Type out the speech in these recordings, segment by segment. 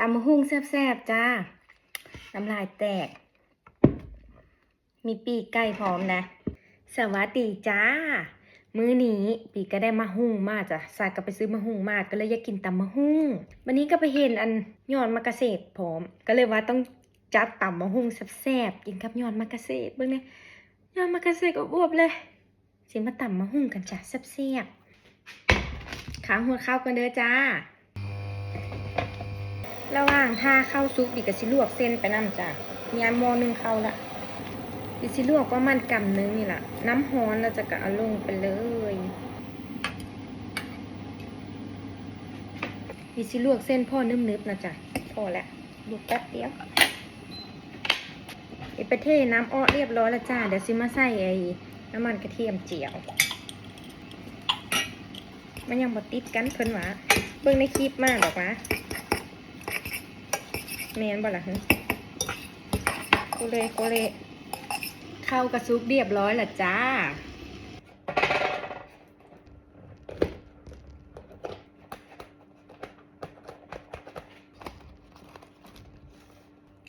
ตำมะฮุ่งแซ่บๆจ้าน้ำลายแตก มีปีกไก่พร้อมนะ สวัสดีจ้า มื้อนี้ปีก็ได้มะฮุ่งมากจ้ะสายก็ไปซื้อมะฮุ่งมากก็เลยอยากกินตำมะฮุ่งวันนี้ก็ไปเห็นอันยอดมะกะเสดพร้อม ก็เลยว่าต้องจัดตำมะฮุ่งแซ่บๆกินกับยอดมะกะเสดเบิ่งเนี่ยยอดมะกะเสดก็อวบเลยสิมาตำมะฮุ่งกันจ้ะแซ่บๆข้างหัวข้าวกันเด้อจ้า ระหว่างถ้าเข้าซุปบีกับสิลวกเส้นไปน้ำจ้ะมีอันมอหนึงเข้าละบีสิลวกประมาณกำนึงนี่แหละน้ำฮ้อนเราจะกะเอาลงไปเลยบีสิลวกเส้นพ่อนึบๆนะจ้ะพอแล้วลวกแป๊บเดียวไอประเทศน้ำอ้อเรียบร้อยแล้วจ้าเดี๋ยวสิมาใส่ไอ้น้ำมันกระเทียมเจียวมันยังบดติดกันเพิ่นหวะเบิ่งในคลิปมากหรอกวะ แมนบ่ล่ะฮะโกเลโกเลเข้ากระซุกเรียบร้อยละจ้า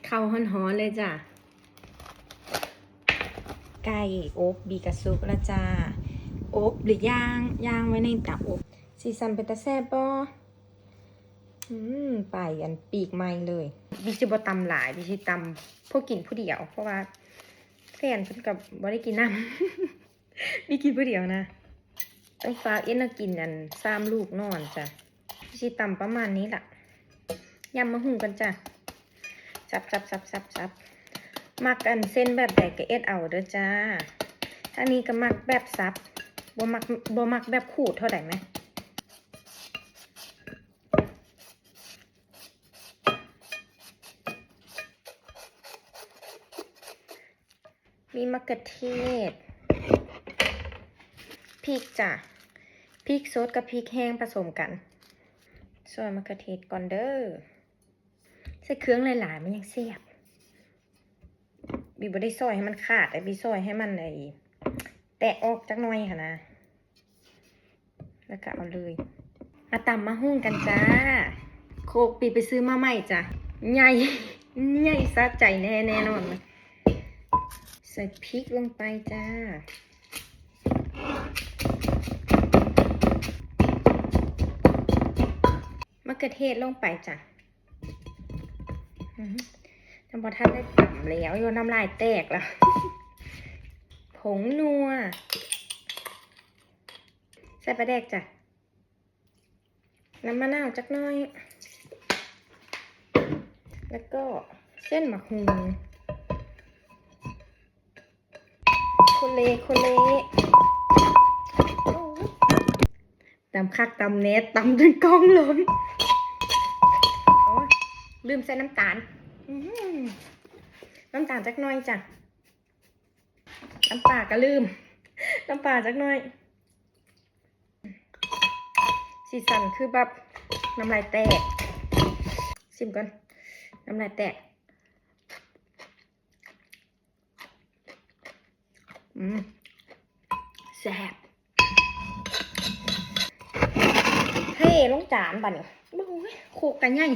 เข้าหอนๆเลยจ้ะ ไก่อบบีกระซุกละจ้าอบหรือย่างย่างไว้ในเตับอบสีสันเป็นตาแซ่บปอ ไปอันปีกไม้เลยดิจิบตำหลายดิจิตำพวกกินผู้เดียว เพราะว่าแฟนเพิ่นกับบ่ได้กินน้ำมีกินผู้เดียวนะต้องฝาเอ็นกินอันสามลูกนอนจ้ะดิจิตำประมาณนี้ล่ะยำมะหุงกันจ้ะซับซับซับซับซับมักอันเส้นแบบใดก็เอ็ดเอาเด้อจ้าถ้านี้ก็มักแบบซับบ่มักบ่มักแบบขูดเท่าไหร่ไหม มีมะเขือเทศ พริกจ้ะ พริกสดกับพริกแห้งผสมกันซอยมะเขือเทศก่อนเด้อ ใส่เครื่องหลายๆมันยังเสียบ บีบได้ซอยให้มันขาดแต่บีซอยให้มันไอแตะออกจักหน่อยค่ะนะ แล้วก็เอาเลย มาตำมาหุ้งกันจ้า โคกปีไปซื้อมาใหม่จ้ะ ใหญ่ ใหญ่สะใจแน่แน่นอนเลย ใส่พริกลงไปจ้า มะเขือเทศลงไปจ้ะอื้อหือจำพอท่านได้ต่ำแล้วโยนน้ำลายแตกแล้ว ผงนัว ใส่ปลาแดกจ้ะ น้ำมะนาวจักน้อย แล้วก็เส้นหมักหุง โคเลโคเลตำคักตำเนตตำจนกล้องล้มลืมใส่น้ำตาล น้ำตาลจักน่อยจ้ะ น้ำปลาก็ลืม น้ำปลาจักน่อย สีสันคือแบบน้ำลายแตก ชิมก่อน น้ำลายแตก อืม แซ่บเท่ลงจานป่ะเนี่ยโอ้ยโคกกันใหญ่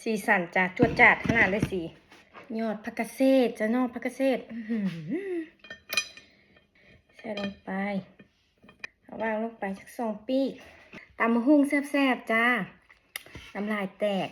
สีสันจ้ะจวดจัดขนาดเลยสิยอดผักกเศษจะนอกผักกเศษใส่ลงไปวางลงไปสักสองปีกตำมะฮุ่งแซ่บๆจ้าน้ำลายแตก